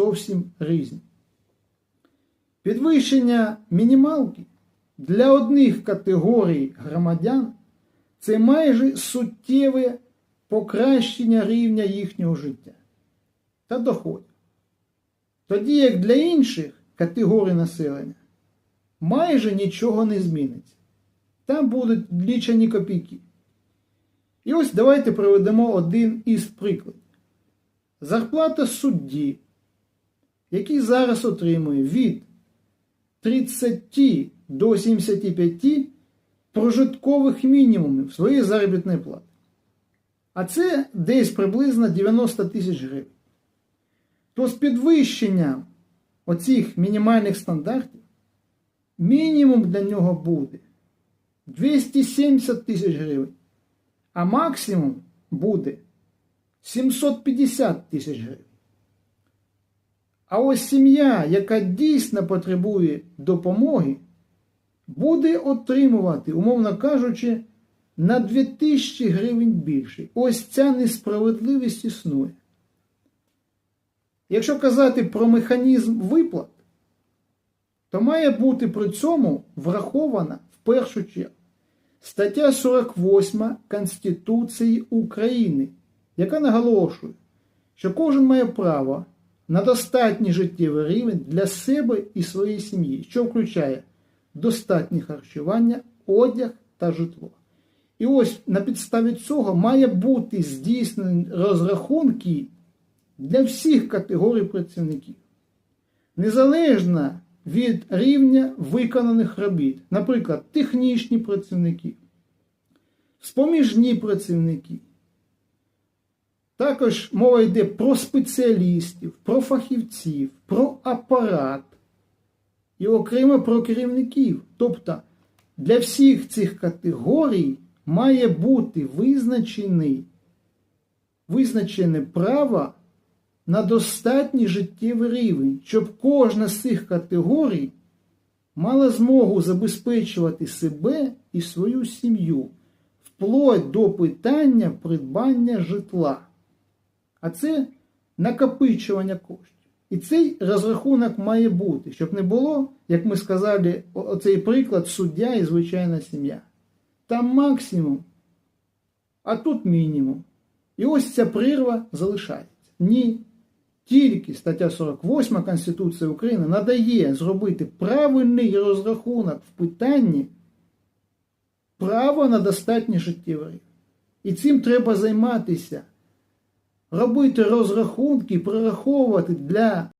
зовсім різні. Підвищення мінімалки для одних категорій громадян це майже суттєве покращення рівня їхнього життя та доходів. Тоді як для інших категорій населення майже нічого не зміниться. Там будуть лічені копійки. І ось давайте проведемо один із прикладів. Зарплата судді, який зараз отримує від 30 до 75 прожиткових мінімумів своєї заробітної плати. А це десь приблизно 90 тисяч гривень. То з підвищенням оцих мінімальних стандартів мінімум для нього буде 270 тисяч гривень, а максимум буде 750 тисяч гривень. А ось сім'я, яка дійсно потребує допомоги, буде отримувати, умовно кажучи, на 2000 гривень більше. Ось ця несправедливість існує. Якщо казати про механізм виплат, то має бути при цьому врахована в першу чергу стаття 48 Конституції України, яка наголошує, що кожен має право на достатній життєвий рівень для себе і своєї сім'ї, що включає достатнє харчування, одяг та житло. І ось на підставі цього має бути здійснені розрахунки для всіх категорій працівників. Незалежно від рівня виконаних робіт, наприклад, технічні працівники, споміжні працівники. Також мова йде про спеціалістів, про фахівців, про апарат і окремо про керівників. Тобто для всіх цих категорій має бути визначений, визначене право на достатній життєвий рівень, щоб кожна з цих категорій мала змогу забезпечувати себе і свою сім'ю, вплоть до питання придбання житла. А це накопичування коштів. І цей розрахунок має бути, щоб не було, як ми сказали, оцей приклад суддя і звичайна сім'я. Там максимум, а тут мінімум. І ось ця прірва залишається. Ні. Тільки стаття 48 Конституції України надає зробити правильний розрахунок в питанні права на достатній життєвий. І цим треба займатися. Робити розрахунки, прораховувати для